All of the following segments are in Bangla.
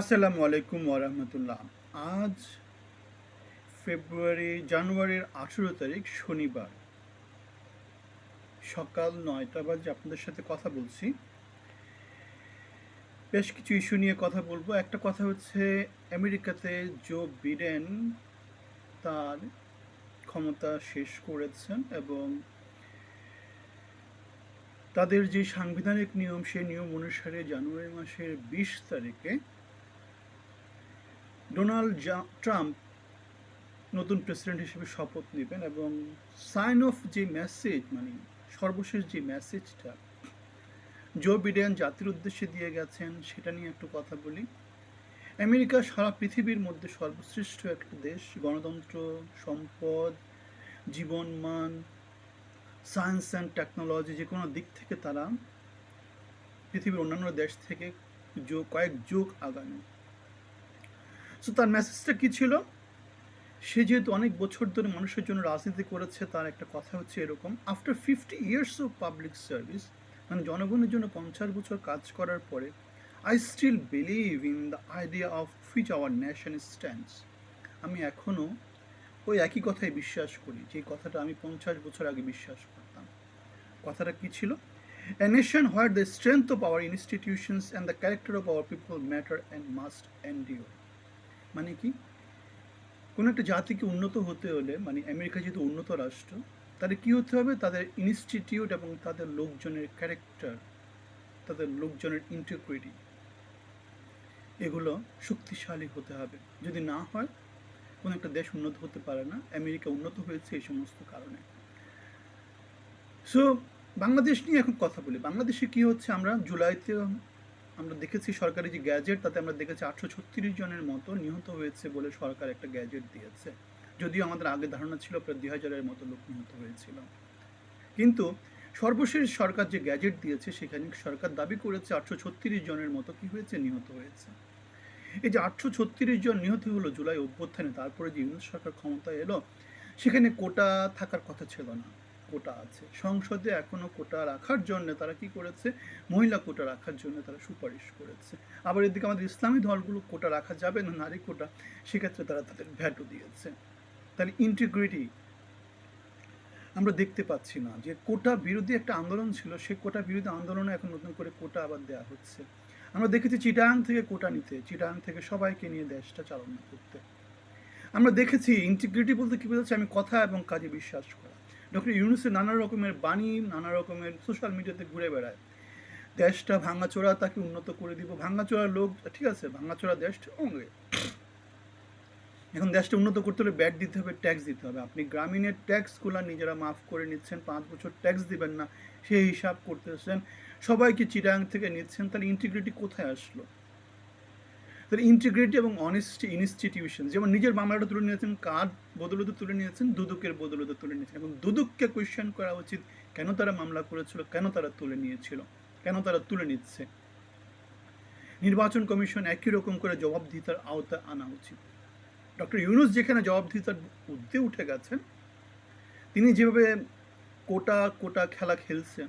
আসসালামু আলাইকুম ওরহমতুল্লাহ আজ ফেব্রুয়ারি, জানুয়ারির আঠেরো তারিখ, শনিবার। সকাল নয়টা বাজে আপনাদের সাথে কথা বলছি। বেশ কিছু ইস্যু নিয়ে কথা বলব। একটা কথা হচ্ছে, আমেরিকাতে জো বিডেন তার ক্ষমতা শেষ করেছেন এবং তাদের যে সাংবিধানিক নিয়ম, সেই নিয়ম অনুসারে জানুয়ারি মাসের বিশ তারিখে ডোনাল্ড ট্রাম্প নতুন প্রেসিডেন্ট হিসেবে শপথ নেবেন এবং সাইন অফ যে মেসেজ মানে সর্বশেষ যে মেসেজটা জো বিডেন জাতির উদ্দেশ্যে দিয়ে গেছেন, সেটা নিয়ে একটু কথা বলি। আমেরিকা সারা পৃথিবীর মধ্যে সর্বশ্রেষ্ঠ একটা দেশ, গণতন্ত্র, সম্পদ, জীবনমান, সায়েন্স অ্যান্ড টেকনোলজি, যে কোনো দিক থেকে তারা পৃথিবীর অন্যান্য দেশ থেকে যো কয়েক যোগ আগানো। সো তার মেসেজটা কী ছিল? সে যেহেতু অনেক বছর ধরে মানুষের জন্য রাজনীতি করেছে, তার একটা কথা হচ্ছে এরকম after fifty years of public service মানে জনগণের জন্য পঞ্চাশ বছর কাজ করার পরে I still believe in the idea of which our nation stands আমি এখনও ওই একই কথাই বিশ্বাস করি, যে কথাটা আমি পঞ্চাশ বছর আগে বিশ্বাস করতাম। কথাটা কি ছিল? A nation where the strength of our institutions and the character of our people matter and must endure. মানে কি? কোনো একটা জাতিকে উন্নত হতে হলে মানে আমেরিকা যেহেতু উন্নত রাষ্ট্র, তাদের কি হতে হবে? তাদের ইনস্টিটিউট এবং তাদের লোকজনের ক্যারেক্টার তাদের লোকজনের ইন্টিগ্রিটি এগুলো শক্তিশালী হতে হবে। যদি না হয়, কোনো একটা দেশ উন্নত হতে পারে না, আমেরিকা উন্নত হয়েছে এই সমস্ত কারণে। সো বাংলাদেশ নিয়ে এখন কথা বলি। বাংলাদেশে কি হচ্ছে আমরা? জুলাইতে আমরা দেখেছি সরকারি যে গ্যাজেট, তাতে আমরা দেখেছি আটশো ছত্রিশ জনের মতো নিহত হয়েছে বলে সরকার একটা গ্যাজেট দিয়েছে। যদিও আমাদের আগে ধারণা ছিল প্রায় দুই হাজারের মতো লোক নিহত হয়েছিল। কিন্তু সর্বশেষ সরকার যে গ্যাজেট দিয়েছে, সেখানে সরকার দাবি করেছে আটশো ছত্রিশ জনের মতো কি হয়েছে? নিহত হয়েছে। এই যে আটশো ছত্রিশ জন নিহত হলো জুলাই অভ্যুত্থানে, তারপরে যে ইউনিট সরকার ক্ষমতায় এলো, সেখানে কোটা থাকার কথা ছিল না। কোটা আছে। সংসদে এখনও কোটা রাখার জন্য তারা কি করেছে? মহিলা কোটা রাখার জন্য তারা সুপারিশ করেছে। আবার এদিকে আমাদের ইসলামী দলগুলো কোটা রাখা যাবে না, নারী কোটা, সেক্ষেত্রে তারা তাদের ভ্যাটও দিয়েছে। তাহলে ইন্টিগ্রিটি আমরা দেখতে পাচ্ছি না যে কোটা বিরোধী একটা আন্দোলন ছিল, সে কোটা বিরোধী আন্দোলনে এখন নতুন করে কোটা আবার দেওয়া হচ্ছে। আমরা দেখেছি চিটাং থেকে কোটা নিতে চিটাং থেকে সবাইকে নিয়ে দেশটা চালনা করতে। আমরা দেখেছি ইন্টিগ্রিটি বলতে কী বোঝাচ্ছে? আমি কথা এবং কাজে বিশ্বাস করা। ডক্টর ইউনুসের নানা রকমের বাণী, নানা রকমের সোশ্যাল মিডিয়াতে ঘুরে বেড়ায়। দেশটা ভাঙাচোরা তাকে উন্নত করে দিব। ভাঙাচোরা লোক, ঠিক আছে, ভাঙাচোরা দেশটা ওঙ্গে এখন দেশটা উন্নত করতে হলে ব্যাট দিতে হবে ট্যাক্স দিতে হবে। আপনি গ্রামীণের ট্যাক্সগুলো নিজেরা মাফ করে নিচ্ছেন, পাঁচ বছর ট্যাক্স দিবেন না, সেই হিসাব করতেছেন। সবাইকে চিটাং থেকে নিচ্ছেন, তাহলে ইন্টিগ্রিটি কোথায় আসলো? তাহলে ইন্টিগ্রিটি এবং অনেস্টি ইনস্টিটিউশন যেমন নিজের মামলাটা তুলে নিয়েছেন, কার বদলতে তুলে নিয়েছেন, দুদকের বদলতে তুলে নিয়েছেন। এবং দুদককে কোয়েশ্চেন করা উচিত, কেন তারা মামলা করেছিল, কেন তারা তুলে নিয়েছিল, কেন তারা তুলে নিচ্ছে? নির্বাচন কমিশন একই রকম করে জবাবদিহিতার আওতায় আনা উচিত। ডক্টর ইউনুস যেখানে জবাবদিহিতার ঊর্ধ্বে উঠে গেছেন, তিনি যেভাবে কোটা কোটা খেলা খেলছেন,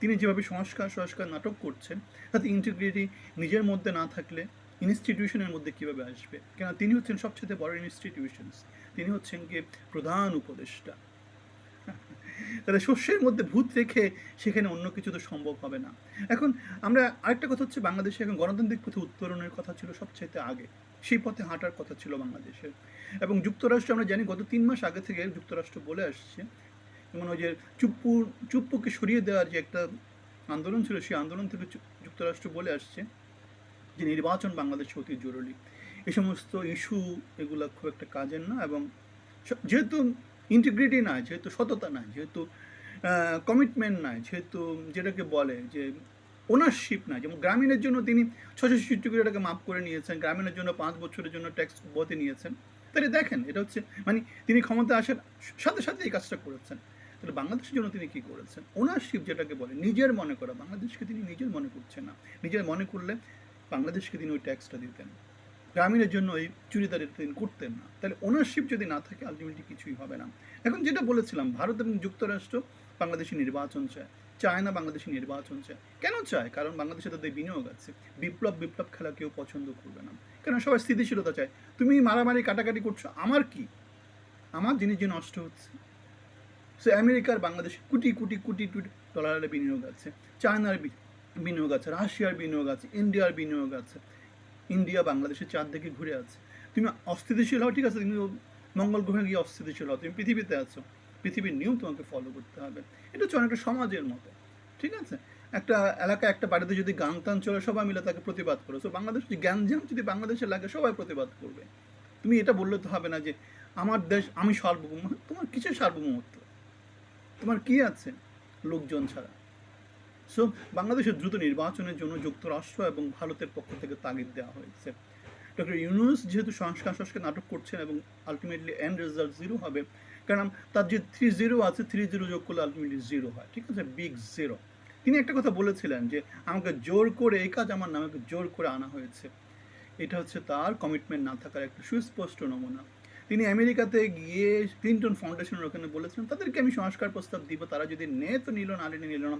তিনি যেভাবে সংস্কার সংস্কার নাটক করছেন, তাতে ইন্টিগ্রিটি নিজের মধ্যে না থাকলে ইনস্টিটিউশনের মধ্যে কীভাবে আসবে? কেন তিনি হচ্ছেন সবচেয়ে বড় ইনস্টিটিউশনস তিনি হচ্ছেন গিয়ে প্রধান উপদেষ্টা। তাহলে শস্যের মধ্যে ভূত রেখে সেখানে অন্য কিছু তো সম্ভব হবে না। এখন আমরা আরেকটা কথা হচ্ছে বাংলাদেশে এখন গণতান্ত্রিক পথে উত্তরণের কথা ছিল সবচাইতে আগে। সেই পথে হাঁটার কথা ছিল বাংলাদেশের এবং যুক্তরাষ্ট্র আমরা জানি গত তিন মাস আগে থেকে যুক্তরাষ্ট্র বলে আসছে। যেমন ওই যে চুপ্পু, চুপ্পুকে সরিয়ে দেওয়ার যে একটা আন্দোলন ছিল, সেই আন্দোলন থেকে যুক্তরাষ্ট্র বলে আসছে। যে নির্বাচন বাংলাদেশে অতি জরুরি। এই সমস্ত ইস্যু এগুলো খুব একটা কাজের না এবং যেহেতু ইন্টিগ্রিটি নাই, যেহেতু সততা নাই, যেহেতু কমিটমেন্ট নাই, যেহেতু যেটাকে বলে যে ওনারশিপ নাই, যেমন গ্রামীণের জন্য তিনি ছশো ছেষট্টি কোটি টাকা মাফ করে নিয়েছেন, গ্রামীণের জন্য পাঁচ বছরের জন্য ট্যাক্স বতে নিয়েছেন। তাহলে দেখেন, এটা হচ্ছে মানে তিনি ক্ষমতা আসার সাথে সাথে এই কাজটা করেছেন। তাহলে বাংলাদেশের জন্য তিনি কি করেছেন? ওনারশিপ যেটাকে বলে, নিজের মনে করা, বাংলাদেশকে তিনি নিজের মনে করছেন না। নিজের মনে করলে বাংলাদেশকে তিনি ওই ট্যাক্সটা দিতেন। গ্রামীণের জন্য এই চুড়িদার তিনি করতেন না। তাহলে ওনারশিপ যদি না থাকে আলটিমেটলি কিছুই হবে না। এখন যেটা বলেছিলাম, ভারত এবং যুক্তরাষ্ট্র বাংলাদেশে নির্বাচন চায়। চায় না বাংলাদেশে নির্বাচন চায়। কেন চায়? কারণ বাংলাদেশে তাদের বিনিয়োগ আছে। বিপ্লব বিপ্লব খেলা কেউ পছন্দ করবে না। কেন? সবাই স্থিতিশীলতা চায়। তুমি মারামারি, কাটাকাটি করছ, আমার কি? আমার জিনিস যে নষ্ট হচ্ছে। সে, আমেরিকার বাংলাদেশে কোটি কোটি কোটি কোটি ডলারের বিনিয়োগ আছে। চায়নার বিনিয়োগ আছে, রাশিয়ার বিনিয়োগ আছে, ইন্ডিয়ার বিনিয়োগ আছে, ইন্ডিয়া বাংলাদেশের চারদিকে ঘুরে আছে। তুমি অস্থিতিশীল হও, ঠিক আছে তুমি মঙ্গল গ্রহে গিয়ে অস্থিতিশীল হও, তুমি পৃথিবীতে আছো, পৃথিবীর নিয়ম তোমাকে ফলো করতে হবে। এটা হচ্ছে অনেকটা সমাজের মতো, ঠিক আছে? একটা এলাকায় একটা বাড়িতে যদি গান টান চলে, সবাই মিলে তাকে প্রতিবাদ করো। সো বাংলাদেশ যদি জ্ঞানজাম যদি বাংলাদেশে লাগে, সবাই প্রতিবাদ করবে। তুমি এটা বললে তো হবে না যে, আমার দেশ, আমি সার্বভৌম, তোমার কিসের সার্বভৌমত্ব? তোমার কি আছে লোকজন ছাড়া? সো বাংলাদেশের দ্রুত নির্বাচনের জন্য যুক্তরাষ্ট্র এবং ভারতের পক্ষ থেকে তাগিদ দেওয়া হয়েছে। ডক্টর ইউনুস যেহেতু সংস্কার সংস্কার নাটক করছেন এবং আলটিমেটলি এন্ড রেজাল্ট জিরো হবে, কারণ তার যে থ্রি জিরো আছে থ্রি জিরো যোগ করলে আলটিমেটলি জিরো হয়, ঠিক আছে? বিগ জিরো তিনি একটা কথা বলেছিলেন যে, আমাকে জোর করে এই কাজ আমার নামে জোর করে আনা হয়েছে। এটা হচ্ছে তার কমিটমেন্ট না থাকার একটা সুস্পষ্ট নমুনা। তিনি আমেরিকাতে গিয়ে ক্লিন্টন ফাউন্ডেশনের ওখানে বলেছিলেন, তাদেরকে আমি সংস্কার প্রস্তাব দিব, তারা যদি নে তো নিল, না নিল না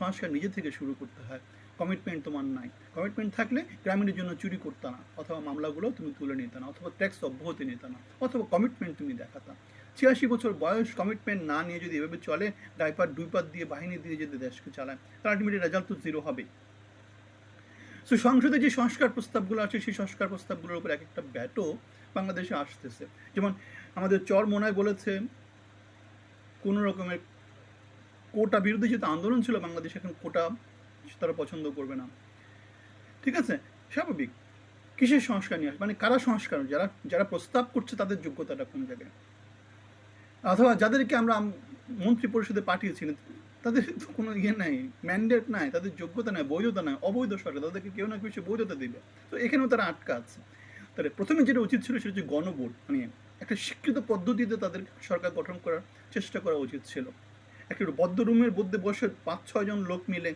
সংস্কার নিজে থেকে শুরু করতে হয়। কমিটমেন্ট তোমার নাই। কমিটমেন্ট থাকলে গ্রামীণের জন্য চুরি করতে না, অথবা মামলাগুলো তুমি তুলে নিতে না, অথবা ট্যাক্স অব্যাহতি নিতে না, অথবা কমিটমেন্ট তুমি দেখাতা ছিয়াশি বছর বয়স কমিটমেন্ট না নিয়ে যদি এভাবে চলে ডাইপার দুইপার দিয়ে বাহিনী দিয়ে যদি দেশকে চালায় তার আলটিমেটলি রেজাল্ট তো জিরো হবে। সো সংসদে যে সংস্কার প্রস্তাবগুলো আছে, সেই সংস্কার প্রস্তাবগুলোর উপর এক একটা ব্যাটও বাংলাদেশে আসতেছে। যেমন আমাদের চর মোনায় বলেছে, কোনো রকমের কোটা, বিরোধী যেহেতু আন্দোলন ছিল বাংলাদেশে, এখন কোটা তারা পছন্দ করবে না। ঠিক আছে? স্বাভাবিক। কিসের সংস্কার নিয়ে আসবে? মানে কারা সংস্কার? যারা যারা প্রস্তাব করছে তাদের যোগ্যতাটা কোন জায়গায়? অথবা যাদেরকে আমরা মন্ত্রী পরিষদে পাঠিয়েছি, তাদের তো কোনো ইয়ে নাই ম্যান্ডেট নাই, তাদের যোগ্যতা নাই, বৈধতা নাই, অবৈধ সরকার, তাদেরকে কেউ না কেউ সে বৈধতা দিবে। তো এখানেও তারা আটকা আছে। তাহলে প্রথমে যেটা উচিত ছিল সেটা হচ্ছে গণভোট মানে একটা শিক্ষিত পদ্ধতিতে তাদের সরকার গঠন করার চেষ্টা করা উচিত ছিল। একটা বদ্ধ রুমের মধ্যে বসে পাঁচ ছয়জন লোক মিলে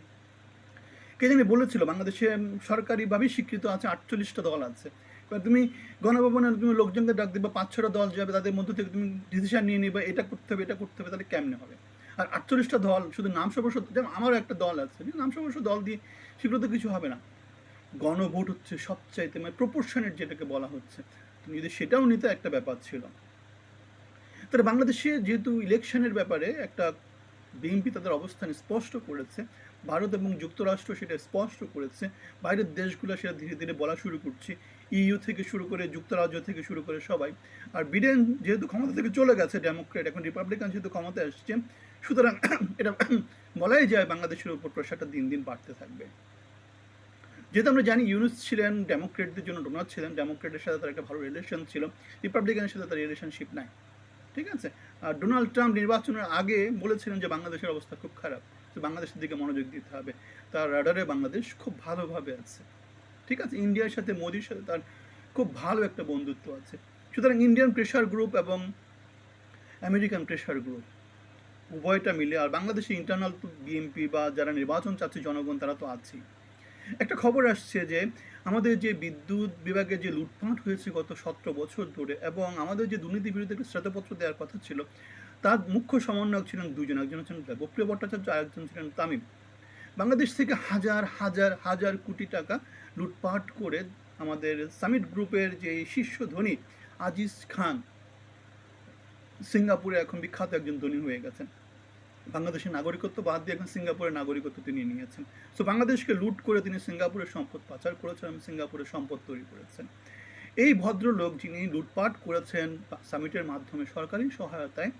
কে জানি বলেছিল, বাংলাদেশে সরকারিভাবেই স্বীকৃত আছে আটচল্লিশটা দল আছে। এবার তুমি গণভবনে তুমি লোকজনকে ডাক দিবে, পাঁচ, ছটা দল যাবে, তাদের মধ্যে থেকে তুমি ডিসিশন নিয়ে নিবে, এটা করতে হবে, এটা করতে হবে, তাহলে কেমনে হবে? আর আটচল্লিশটা দল শুধু নাম সর্বস্ব যেমন আমারও একটা দল আছে নাম সর্বস্ব দল দিয়ে সেগুলো তো কিছু হবে না। গণভোট হচ্ছে সবচাইতে মানে প্রপোর্শনের যেটাকে বলা হচ্ছে। তুমি যদি সেটাও নিতে, একটা ব্যাপার ছিল। তাহলে বাংলাদেশে যেহেতু ইলেকশনের ব্যাপারে একটা বিএনপি তাদের অবস্থান স্পষ্ট করেছে, ভারত এবং যুক্তরাষ্ট্র সেটা স্পষ্ট করেছে, বাইরের দেশগুলো সেটা ধীরে ধীরে বলা শুরু করছে ইইউ থেকে শুরু করে, যুক্তরাজ্য থেকে শুরু করে সবাই। আর বিডেন যেহেতু ক্ষমতা থেকে চলে গেছে ডেমোক্রেট এখন রিপাবলিকান যেহেতু ক্ষমতায় আসছে, সুতরাং এটা বলাই যায় বাংলাদেশের উপর প্রেশারটা দিন দিন বাড়তে থাকবে। যেহেতু আমরা জানি ইউনুস ছিলেন ডেমোক্রেটদের জন্য ডোনার ছিলেন ডেমোক্রেটের সাথে তার একটা ভালো রিলেশন ছিল রিপাবলিকানের সাথে তার রিলেশনশিপ নাই। ঠিক আছে? আর ডোনাল্ড ট্রাম্প নির্বাচনের আগে বলেছিলেন যে বাংলাদেশের অবস্থা খুব খারাপ তো বাংলাদেশের দিকে মনোযোগ দিতে হবে। তার রাডারে বাংলাদেশ খুব ভালোভাবে আছে। ঠিক আছে? ইন্ডিয়ার সাথে, মোদির সাথে তার খুব ভালো একটা বন্ধুত্ব আছে। সুতরাং ইন্ডিয়ান প্রেশার গ্রুপ এবং আমেরিকান প্রেশার গ্রুপ উভয়টা মিলে, আর বাংলাদেশে ইন্টারনাল বিএনপি বা যারা নির্বাচন চাচ্ছে জনগণ তারা তো আছেই। একটা খবর আসছে যে আমাদের যে বিদ্যুৎ বিভাগে যে লুটপাট হয়েছে গত সতেরো বছর ধরে এবং আমাদের যে দুর্নীতি বিরুদ্ধে একটা শ্বেতপত্র দেওয়ার কথা ছিল, তার মুখ্য সমন্বয়ক ছিলেন দুজন, একজন হচ্ছেন দেবপ্রিয় ভট্টাচার্য আর একজন ছিলেন তামিম। বাংলাদেশ থেকে হাজার হাজার হাজার কোটি টাকা লুটপাট করে আমাদের সামিট গ্রুপের যে শীর্ষ ধনী আজিজ খান, সিঙ্গাপুরে এখন বিখ্যাত একজন ধনী হয়ে গেছেন। বাংলাদেশের নাগরিকত্ব বাদ দিয়ে এখন সিঙ্গাপুরের নাগরিকত্ব তিনি নিয়েছেন। সো বাংলাদেশকে লুট করে তিনি সিঙ্গাপুরের সম্পদ পাচার করেছেন এবং সিঙ্গাপুরের সম্পদ তৈরি করেছেন। এই ভদ্রলোক যিনি লুটপাট করেছেন সামিটের মাধ্যমে সরকারি সহায়তায়,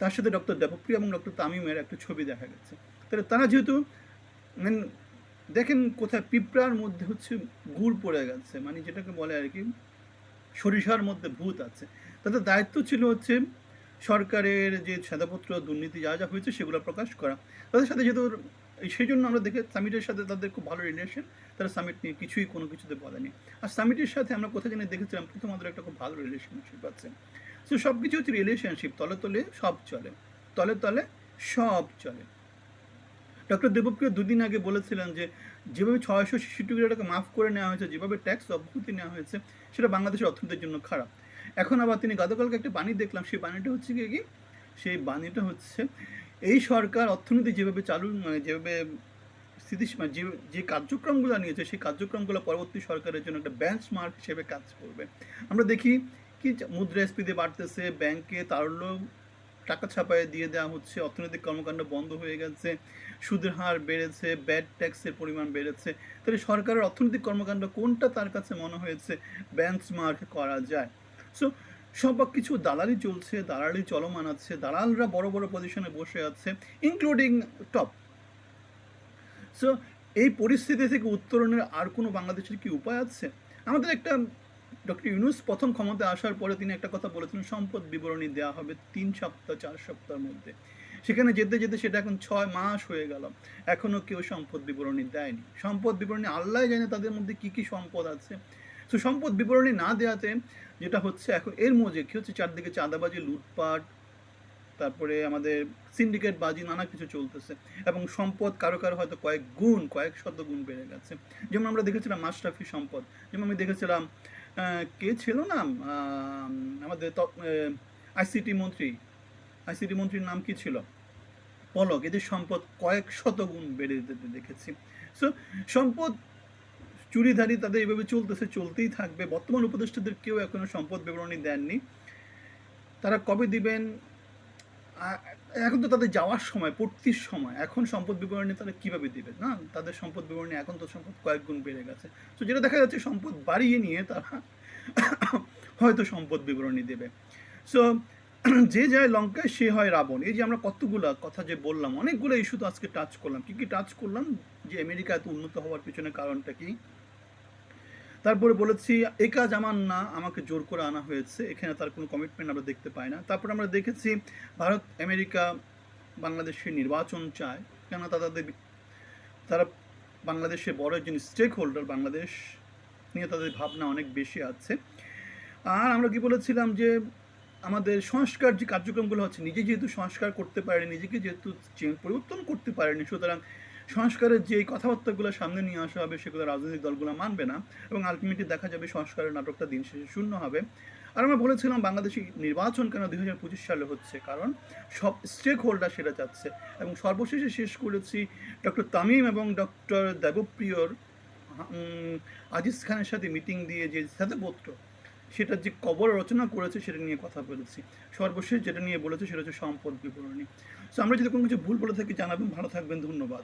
তার সাথে ডক্টর দেবপ্রিয়া এবং ডক্টর তামিমের একটা ছবি দেখা গেছে। তাহলে তারা যেহেতু মানে দেখেন কোথায় পিঁপড়ার মধ্যে হচ্ছে গুড় পড়ে গেছে মানে যেটাকে বলে আর কি, সরিষার মধ্যে ভূত আছে। তাদের দায়িত্ব ছিল হচ্ছে সরকারের যে সাদাপত্র দুর্নীতি যা যা হয়েছে সেগুলো প্রকাশ করা। তাদের সাথে যেহেতু সেই জন্য আমরা দেখে সামিটের সাথে তাদের খুব ভালো রিলেশন তারা সামিট নিয়ে কিছুই কোনো কিছুতে বলেনি। আর সামিটের সাথে আমরা কোথায় জানি দেখেছিলাম, প্রথম আমাদের একটা খুব ভালো রিলেশনশিপ আছে। সো সব কিছু হচ্ছে রিলেশনশিপ তলে তলে সব চলে। তলে তলে সব চলে। ডক্টর দেবপ্রিয় দুদিন আগে বলেছিলেন যে, যেভাবে ছয়শো কোটি টাকা মাফ করে নেওয়া হয়েছে, যেভাবে ট্যাক্স অব্যাহতি নেওয়া হয়েছে, সেটা বাংলাদেশের অর্থনীতির জন্য খারাপ। এখন আবার তিনি গতকালকে একটা বাণী দেখলাম, সেই বাণীটা হচ্ছে কি কি? সেই বাণীটা হচ্ছে, এই সরকার অর্থনীতি যেভাবে চালু মানে যেভাবে স্থিতি যে যে কার্যক্রমগুলো নিয়েছে, সেই কার্যক্রমগুলো পরবর্তী সরকারের জন্য একটা বেঞ্চমার্ক হিসেবে কাজ করবে। আমরা দেখি কি মুদ্রাস্ফীতি বাড়তেছে, ব্যাংকে তারল্য টাকা ছাপায় দিয়ে দেওয়া হচ্ছে, অর্থনৈতিক কর্মকাণ্ড বন্ধ হয়ে গেছে, সুদের হার বেড়েছে ব্যাড ট্যাক্সের পরিমাণ বেড়েছে। তাহলে সরকারের অর্থনৈতিক কর্মকাণ্ড কোনটা তার কাছে মনে হয়েছে বেঞ্চমার্ক করা যায়? সো সব কিছু দালালি চলছে, দালালি চলমান আছে, দালালরা বড় বড় পজিশনে বসে আছে ইনক্লুডিং টপ সো এই পরিস্থিতি থেকে উত্তরণের আর কোনো বাংলাদেশের কি উপায় আছে? আমাদের একটা ডক্টর ইউনুস প্রথম ক্ষমতায় আসার পরে তিনি একটা কথা বলেছিলেন সম্পদ বিবরণী দেওয়া হবে তিন সপ্তাহ, চার সপ্তাহের মধ্যে। সেখানে যেতে যেতে সেটা এখন ছয় মাস হয়ে গেল। এখনও কেউ সম্পদ বিবরণী দেয়নি। সম্পদ বিবরণী আল্লাহ জানে তাদের মধ্যে কি কি সম্পদ আছে। তো সম্পদ বিবরণী না দেওয়াতে যেটা হচ্ছে এখন এর মধ্যে কী হচ্ছে? চারদিকে চাঁদাবাজি, লুটপাট, তারপরে আমাদের সিন্ডিকেট বাজি, নানা কিছু চলতেছে এবং সম্পদ কারও কারও হয়তো কয়েক গুণ, কয়েক শত গুণ বেড়ে গেছে। যেমন আমরা দেখেছিলাম মাশরাফি সম্পদ। যেমন আমি দেখেছিলাম কে ছিল না? আমাদের আইসিটি মন্ত্রী। আইসিটি মন্ত্রীর নাম কি ছিল? পলক। এদের সম্পদ কয়েক শত গুণ বেড়ে যেতে দেখেছি। সো সম্পদ চুরিধারি তাদের এইভাবে চলতেছে, চলতেই থাকবে। বর্তমান উপদেষ্টাদের কেউ এখনও সম্পদ বিবরণী দেননি। তারা কবে দিবেন? এখন তো তাদের যাওয়ার সময়, পড়তির সময়। এখন সম্পদ বিবরণী তারা কীভাবে দিবে না? তাদের সম্পদ বিবরণী, এখন তো সম্পদ কয়েক গুণ বেড়ে গেছে। তো যেটা দেখা যাচ্ছে, সম্পদ বাড়িয়ে নিয়ে তারা হয়তো সম্পদ বিবরণী দেবে। সো যে যায় লঙ্কায়, সে হয় রাবণ। এই যে আমরা কতগুলা কথা যে বললাম, অনেকগুলো ইস্যু তো আজকে টাচ করলাম। কি কি টাচ করলাম? যে আমেরিকা এত উন্নত হওয়ার পিছনে কারণটা কি? তারপরে বলেছি এই কাজ আমার না, আমাকে জোর করে আনা হয়েছে। এখানে তার কোনো কমিটমেন্ট আমরা দেখতে পাই না। তারপরে আমরা দেখেছি, ভারত, আমেরিকা বাংলাদেশের নির্বাচন চায়। কেন তাদের, তারা বাংলাদেশে বড় একজন স্টেক হোল্ডার বাংলাদেশ নিয়ে তাদের ভাবনা অনেক বেশি আছে। আর আমরা কি বলেছিলাম যে, আমাদের সংস্কার যে কার্যক্রমগুলো হচ্ছে, নিজে যেহেতু সংস্কার করতে পারেনি, নিজেকে যেহেতু পরিবর্তন করতে পারেনি, সুতরাং সংস্কারের যে কথাবার্তাগুলো সামনে নিয়ে আসা হবে সেগুলো রাজনৈতিক দলগুলো মানবে না এবং আলটিমেটলি দেখা যাবে সংস্কারের নাটকটা দিন শেষে শূন্য হবে। আর আমরা বলেছিলাম বাংলাদেশি নির্বাচন কেন দুই হাজার পঁচিশ সালে হচ্ছে? কারণ সব স্টেক হোল্ডার সেটা চাচ্ছে। এবং সর্বশেষে শেষ করেছি ডক্টর তামিম এবং ডক্টর দেবপ্রিয়র আজিজ খানের সাথে মিটিং দিয়ে যে সাথে শ্বেতপত্র সেটা যে কবর রচনা করেছে সেটা নিয়ে কথা বলেছি। সর্বশেষ যেটা নিয়ে বলেছে সেটা হচ্ছে সম্পদ বিবরণী। সো আমরা যদি কোনো কিছু ভুল বলে থাকি, জানাবেন, ভালো থাকবেন, ধন্যবাদ।